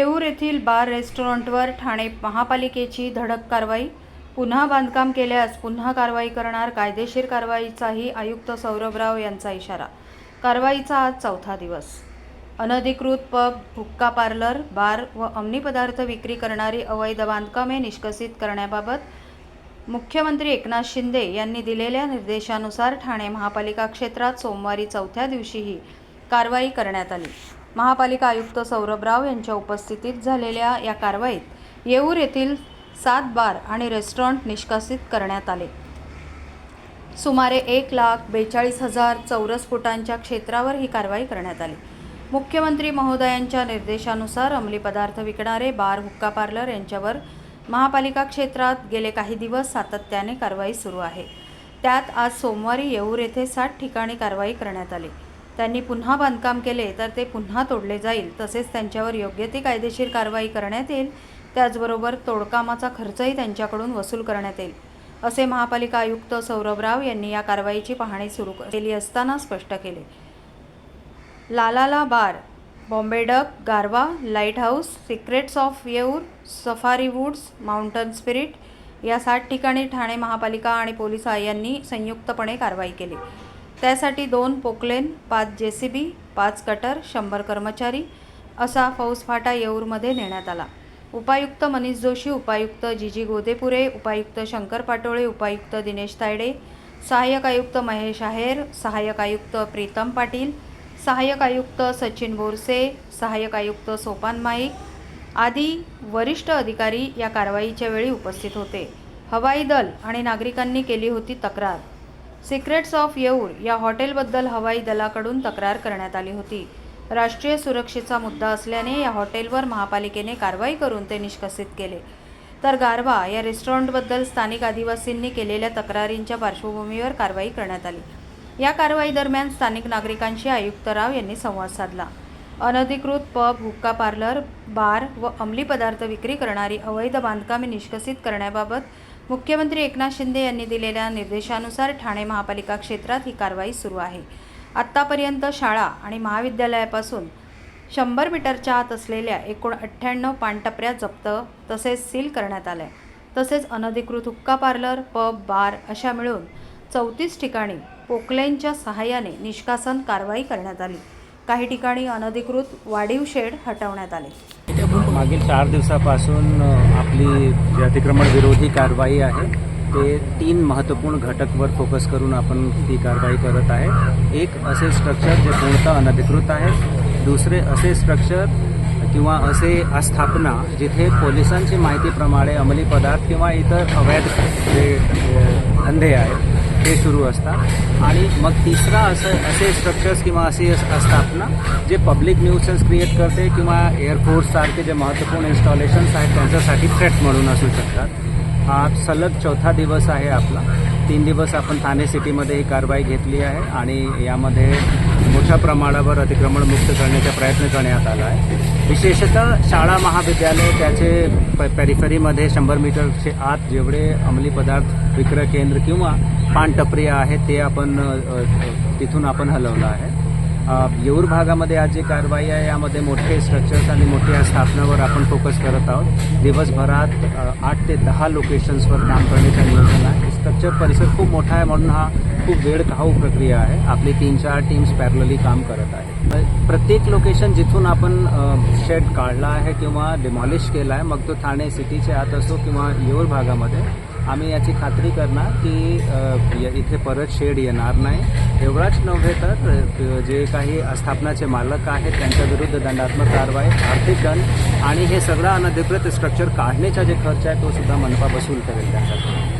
येऊर येथील बार रेस्टॉरंटवर ठाणे महापालिकेची धडक कारवाई पुन्हा बांधकाम केल्यास पुन्हा कारवाई करणार कायदेशीर कारवाईचाही आयुक्त सौरभ राव यांचा इशारा. कारवाईचा आज चौथा दिवस. अनधिकृत पब हुक्का पार्लर बार व अंमली पदार्थ विक्री करणारी अवैध बांधकामे निष्कसित करण्याबाबत मुख्यमंत्री एकनाथ शिंदे यांनी दिलेल्या निर्देशानुसार ठाणे महापालिका क्षेत्रात सोमवारी चौथ्या दिवशीही कारवाई करण्यात आली. महापालिका आयुक्त सौरभ राव यांच्या उपस्थितीत झालेल्या या कारवाईत येऊर येथील सात बार आणि रेस्टॉरंट निष्कासित करण्यात आले. सुमारे एक लाख बेचाळीस हजार चौरस फुटांच्या क्षेत्रावर ही कारवाई करण्यात आली. मुख्यमंत्री महोदयांच्या निर्देशानुसार अंमली पदार्थ विकणारे बार हुक्का पार्लर यांच्यावर महापालिका क्षेत्रात गेले काही दिवस सातत्याने कारवाई सुरू आहे. त्यात आज सोमवारी येऊर येथे साठ ठिकाणी कारवाई करण्यात आली. त्यांनी पुन्हा बांधकाम केले तर ते पुन्हा तोडले जाईल. तसेच त्यांच्यावर योग्य ती कायदेशीर कारवाई करण्यात येईल. त्याचबरोबर तोडकामाचा खर्चही त्यांच्याकडून वसूल करण्यात येईल. असे महापालिका आयुक्त सौरभ राव यांनी या कारवाईची पाहणी सुरू केली असताना स्पष्ट केले. लालाला bar Bombay duck Garva lighthouse secrets of Yeoor safari woods mountain spirit या सात ठिकाणी ठाणे महापालिका आणि पोलीस यांनी संयुक्तपणे कारवाई केली. त्यासाठी दोन पोकलेन पाच जे सी बी पाच कटर शंभर कर्मचारी असा फौजफाटा येऊरमध्ये नेण्यात आला. उपायुक्त मनीष जोशी उपायुक्त जीजी गोदेपुरे उपायुक्त शंकर पाटोळे उपायुक्त दिनेश तायडे सहाय्यक आयुक्त महेश आहेर सहाय्यक आयुक्त प्रीतम पाटील सहाय्यक आयुक्त सचिन बोरसे सहाय्यक आयुक्त सोपान माईक आदी वरिष्ठ अधिकारी या कारवाईच्या वेळी उपस्थित होते. हवाई दल आणि नागरिकांनी केली होती तक्रार. सिक्रेट्स ऑफ येऊर या हॉटेलबद्दल हवाई दलाकडून तक्रार करण्यात आली होती. राष्ट्रीय सुरक्षेचा मुद्दा असल्याने या हॉटेलवर महापालिकेने कारवाई करून ते निष्कसित केले. तर गारवा या रेस्टॉरंटबद्दल स्थानिक आदिवासींनी केलेल्या तक्रारींच्या पार्श्वभूमीवर कारवाई करण्यात आली. या कारवाई दरम्यान स्थानिक नागरिकांशी आयुक्त राव यांनी संवाद साधला. अनधिकृत पब हुक्का पार्लर बार व अंमली पदार्थ विक्री करणारी अवैध बांधकामे निष्कसित करण्याबाबत मुख्यमंत्री एकनाथ शिंदे यांनी दिलेल्या निर्देशानुसार ठाणे महापालिका क्षेत्रात ही कारवाई सुरू आहे. आत्तापर्यंत शाळा आणि महाविद्यालयापासून शंभर मीटरच्या आत असलेल्या एकूण अठ्ठ्याण्णव पानटपऱ्या जप्त तसेच सील करण्यात आल्या. तसेच अनधिकृत हुक्का पार्लर पब बार अशा मिळून चौतीस ठिकाणी पोकलेनच्या सहाय्याने निष्कासन कारवाई करण्यात आली. काही ठिकाणी अनधिकृत वाढीव शेड हटवण्यात आले. मागील चार दिवसापासून आपली जी अतिक्रमण विरोधी कारवाई आहे ते तीन महत्त्वपूर्ण घटकवर फोकस करून आपण ती कारवाई करत आहे. एक असे स्ट्रक्चर जे पूर्णतः अनधिकृत आहे दुसरे असे स्ट्रक्चर किंवा असे आस्थापना जिथे पोलिसांची माहितीप्रमाणे अंमली पदार्थ किंवा इतर अवैध जे धंदे आहेत हे सुरू असतात. आणि मग तिसरा असं असे स्ट्रक्चर्स किंवा असे अस- ना जे पब्लिक न्यूसन्स क्रिएट करते किंवा एअरफोर्ससारखे जे महत्त्वपूर्ण इन्स्टॉलेशन्स आहेत त्यांच्यासाठी थ्रेट म्हणून असू शकतात. हा सलग चौथा दिवस आहे आपला. तीन दिवस आपण ठाणे सिटीमध्ये ही कारवाई घेतली आहे आणि यामध्ये मोठ्या प्रमाणावर अतिक्रमण मुक्त करण्याचा प्रयत्न करण्यात आला आहे. विशेषतः शाळा महाविद्यालय त्याचे प पेरिफरीमध्ये शंभर मीटरचे आत जेवढे अंमली पदार्थ विक्रय केंद्र किंवा पानटपरी आहे ते आपण तिथून आपण हलवलं आहे. येऊर भागामध्ये आज जी कारवाई आहे यामध्ये मोठे स्ट्रक्चर्स आणि मोठ्या स्थापनावर आपण फोकस करत आहोत. दिवसभरात आठ ते दहा लोकेशन्सवर काम करण्याचं नियोजन आहे. स्ट्रक्चर परिसर खूप मोठा आहे म्हणून हा खूप वेळ खाऊ प्रक्रिया आहे. आपली तीन चार टीम्स पॅरलली काम करत आहे प्रत्येक लोकेशन जिथून आपण शेड काढला आहे किंवा डिमॉलिश केला आहे मग तो ठाणे सिटीच्या आत असो किंवा येऊर भागामध्ये आम्ही याची खात्री करणार की इथे परत शेड येणार नाही. एवढाच नव्हे तर जे काही आस्थापनाचे मालक आहेत त्यांच्या विरुद्ध दंडात्मक कारवाई आर्थिक दंड आणि हे सगळं अनधिकृत स्ट्रक्चर काढण्याचा जे खर्च आहे तो सुद्धा मनपा वसूल करेल त्यांच्याकडून.